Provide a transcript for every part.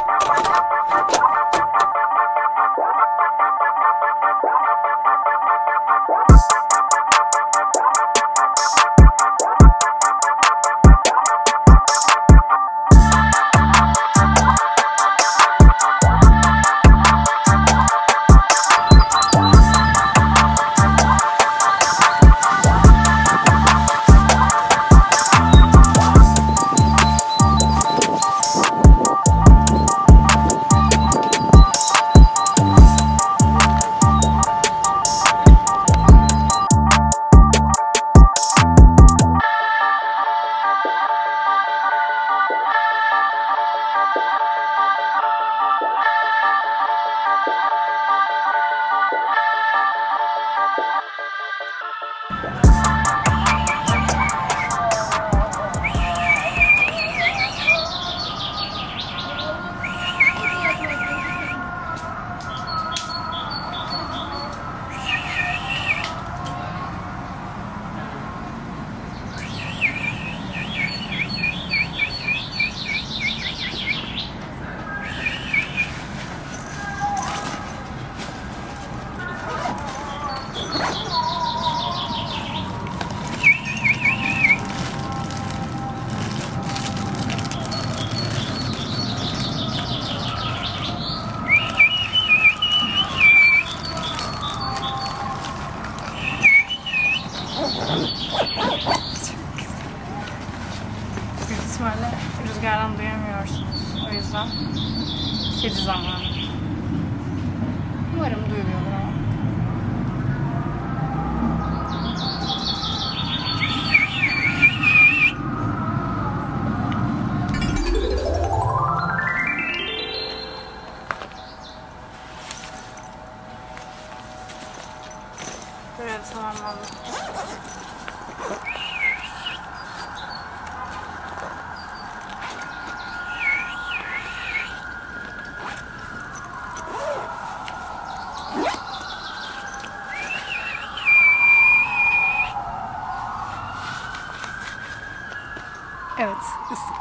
Thank you.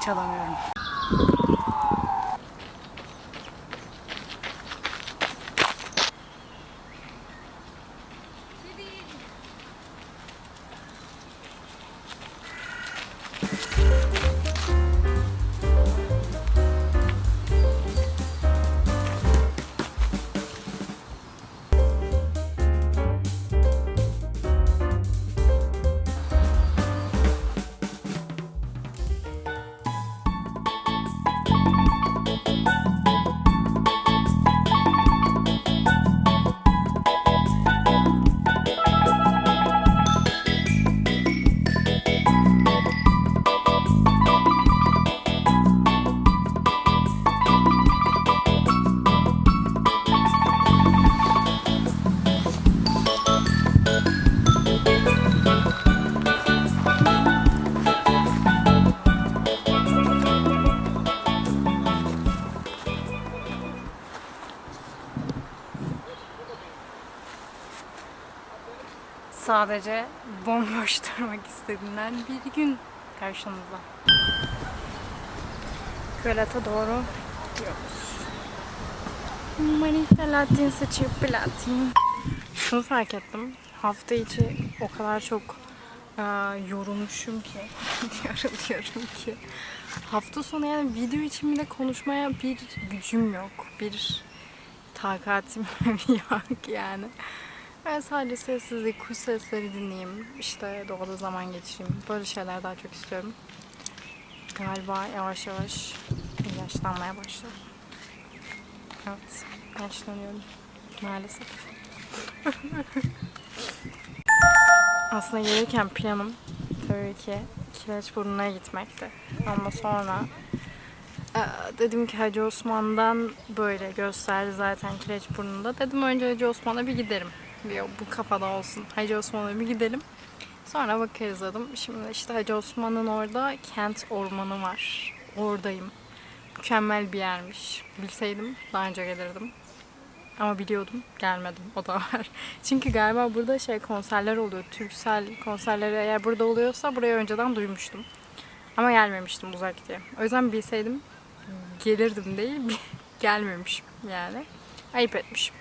Çalamıyorum. Sadece bomboş durmak istediğinden bir gün karşınızda. Gölete doğru gidiyoruz. Manita Latin saçı platin. Şunu fark ettim. Hafta içi o kadar çok e, yorulmuşum ki, yoruluyorum ki. Hafta sonu yani video için bile konuşmaya bir gücüm yok. Bir takatim yok yani. Ben sadece sessizlik, kuş sesleri dinleyeyim. işte doğada zaman geçireyim. Böyle şeyler daha çok istiyorum. Galiba yavaş yavaş yaşlanmaya başladım. Evet, yaşlanıyorum. Maalesef. Aslında gelirken planım tabii ki Kireçburnu'na gitmekti. Ama sonra e, dedim ki Hacı Osman'dan böyle gösterdi zaten Kireçburnu'nda. Dedim önce Hacı Osman'a bir giderim. Bir bu kafada olsun. Hacı Osman'a bir gidelim. Sonra bakarız dedim. Şimdi işte Hacı Osman'ın orada kent ormanı var. Oradayım. Mükemmel bir yermiş. Bilseydim daha önce gelirdim. Ama biliyordum. Gelmedim. O da var. Çünkü galiba burada şey konserler oluyor. Türksel konserleri eğer burada oluyorsa buraya önceden duymuştum. Ama gelmemiştim uzak diye. O yüzden bilseydim gelirdim değil, gelmemişim yani. Ayıp etmişim.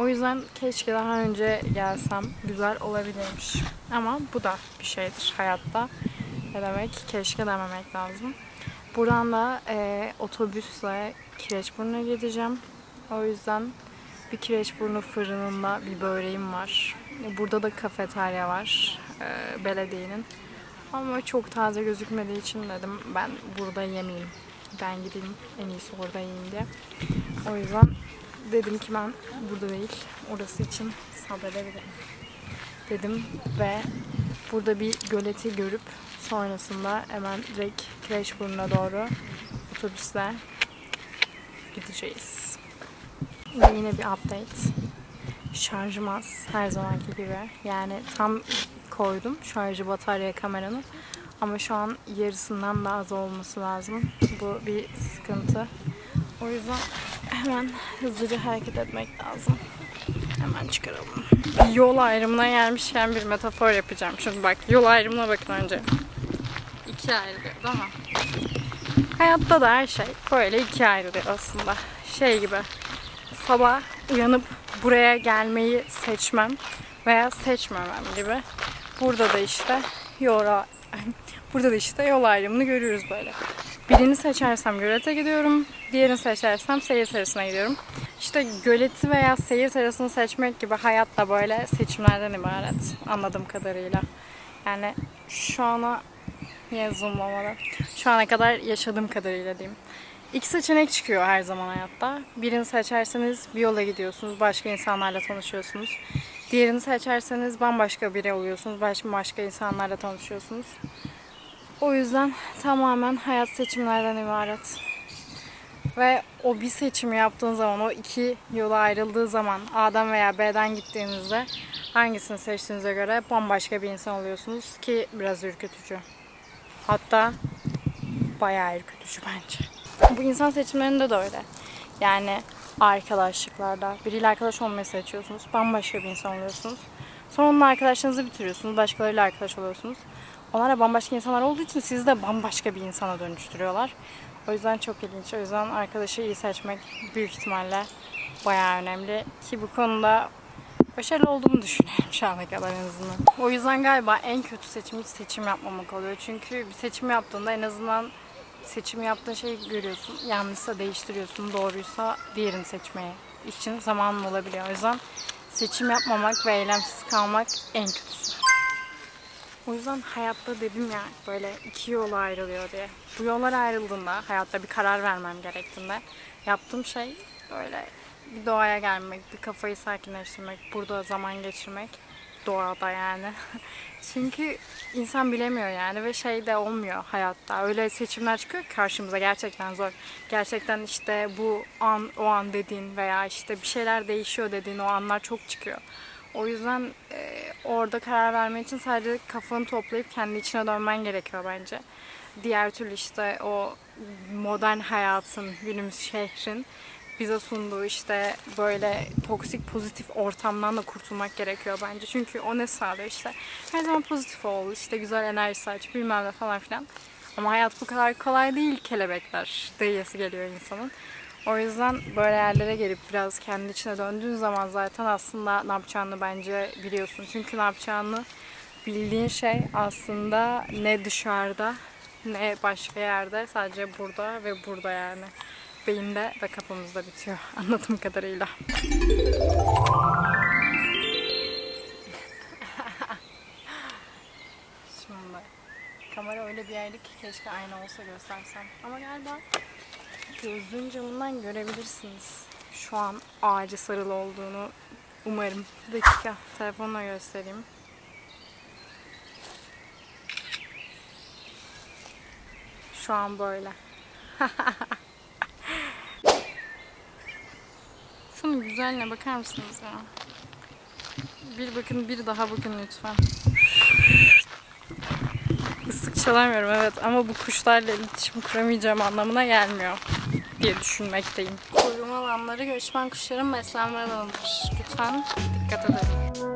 O yüzden keşke daha önce gelsem güzel olabilirmiş. Ama bu da bir şeydir hayatta. Ne demek? Keşke dememek lazım. Buradan da e, otobüsle Kireçburnu'na gideceğim. O yüzden bir Kireçburnu fırınında bir böreğim var. Burada da kafeterya var e, belediyenin. Ama çok taze gözükmediği için dedim ben burada yemeyeyim. Ben gideyim en iyisi orada yiyeyim diye. O yüzden dedim ki ben burada değil orası için sabredebilirim dedim ve burada bir göleti görüp sonrasında hemen direkt Kireçburnu'na doğru otobüsle gideceğiz. Ve yine bir update. Şarjım az her zamanki gibi. Yani tam koydum şarjı batarya kameranın. Ama şu an yarısından daha az olması lazım. Bu bir sıkıntı. O yüzden hemen hızlıca hareket etmek lazım. Hemen çıkaralım. Yol ayrımına gelmişken bir metafor yapacağım. Şimdi bak yol ayrımına bakın önce. İkiye ayrılıyor değil mi? Hayatta da her şey böyle ikiye ayrılıyor aslında. Şey gibi sabah uyanıp buraya gelmeyi seçmem veya seçmemem gibi. Burada da işte yola burada da işte yol ayrımını görüyoruz böyle. Birini seçersem gölete gidiyorum, diğerini seçersem seyir terasına gidiyorum. İşte göleti veya seyir terasını seçmek gibi hayat da böyle seçimlerden ibaret anladığım kadarıyla. Yani şu ana niye zoomlamadı? Şu ana kadar yaşadığım kadarıyla diyeyim. İki seçenek çıkıyor her zaman hayatta. Birini seçerseniz bir yola gidiyorsunuz, başka insanlarla tanışıyorsunuz. Diğerini seçerseniz bambaşka biri oluyorsunuz, başka insanlarla tanışıyorsunuz. O yüzden tamamen hayat seçimlerden ibaret. Ve o bir seçimi yaptığın zaman, o iki yola ayrıldığı zaman A'dan veya B'den gittiğinizde hangisini seçtiğinize göre bambaşka bir insan oluyorsunuz ki biraz ürkütücü. Hatta bayağı ürkütücü bence. Bu insan seçimlerinde de öyle. Yani arkadaşlıklarda biriyle arkadaş olmayı seçiyorsunuz. Bambaşka bir insan oluyorsunuz. Sonra onunla arkadaşlarınızı bitiriyorsunuz. Başkalarıyla arkadaş oluyorsunuz. Onlar da bambaşka insanlar olduğu için sizi de bambaşka bir insana dönüştürüyorlar. O yüzden çok ilginç. O yüzden arkadaşı iyi seçmek büyük ihtimalle bayağı önemli. Ki bu konuda başarılı olduğumu düşünüyorum şu ana kadar en azından. O yüzden galiba en kötü seçim hiç seçim yapmamak oluyor. Çünkü bir seçim yaptığında en azından seçim yaptığın şeyi görüyorsun. Yanlışsa değiştiriyorsun. Doğruysa diğerini seçmeye için zamanın olabiliyor. O yüzden seçim yapmamak ve eylemsiz kalmak en kötüsü. O yüzden hayatta dedim ya böyle iki yola ayrılıyor diye. Bu yollar ayrıldığında hayatta bir karar vermem gerektiğinde yaptığım şey böyle bir doğaya gelmek, bir kafayı sakinleştirmek, burada zaman geçirmek. Doğada yani. Çünkü insan bilemiyor yani ve şey de olmuyor hayatta. Öyle seçimler çıkıyor ki karşımıza gerçekten zor. Gerçekten işte bu an o an dediğin veya işte bir şeyler değişiyor dediğin o anlar çok çıkıyor. O yüzden e, orada karar vermek için sadece kafanı toplayıp kendi içine dönmen gerekiyor bence. Diğer türlü işte o modern hayatın, günümüz şehrin bize sunduğu işte böyle toksik pozitif ortamdan da kurtulmak gerekiyor bence. Çünkü o ne sağlıyor işte. Her zaman pozitif ol, işte güzel enerji saç, bilmem ne falan filan. Ama hayat bu kadar kolay değil kelebekler. Dayısı geliyor insanın. O yüzden böyle yerlere gelip biraz kendi içine döndüğün zaman zaten aslında ne yapacağını bence biliyorsun. Çünkü ne yapacağını bildiğin şey aslında ne dışarıda ne başka yerde sadece burada ve burada yani. Beyinde ve kafamızda bitiyor anladığım kadarıyla. Şimdi kamera öyle bir yerde ki keşke ayna olsa göstersem. Ama galiba gözlüğün camından görebilirsiniz. Şu an ağacı sarılı olduğunu umarım. Bir dakika telefonla göstereyim. Şu an böyle. Şunun güzelliğine bakar mısınız ya? Bir bakın, bir daha bakın lütfen. Islık çalamıyorum evet ama bu kuşlarla iletişim kuramayacağım anlamına gelmiyor diye düşünmekteyim. Koruma alanları göçmen kuşların beslenme alanıdır. Lütfen dikkat edelim.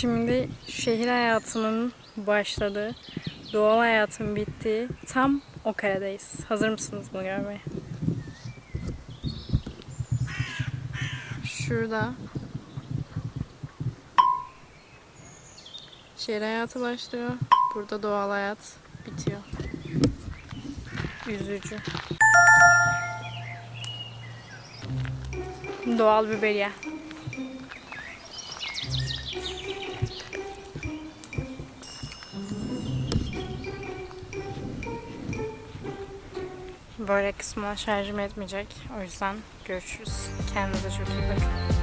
Şimdi şehir hayatının başladığı, doğal hayatın bittiği tam o karedeyiz. Hazır mısınız bunu görmeye? Şurada şehir hayatı başlıyor. Burada doğal hayat bitiyor. Üzücü. Doğal biberiye. Böyle kısmına şarjım etmeyecek. O yüzden görüşürüz. Kendinize çok iyi bakın.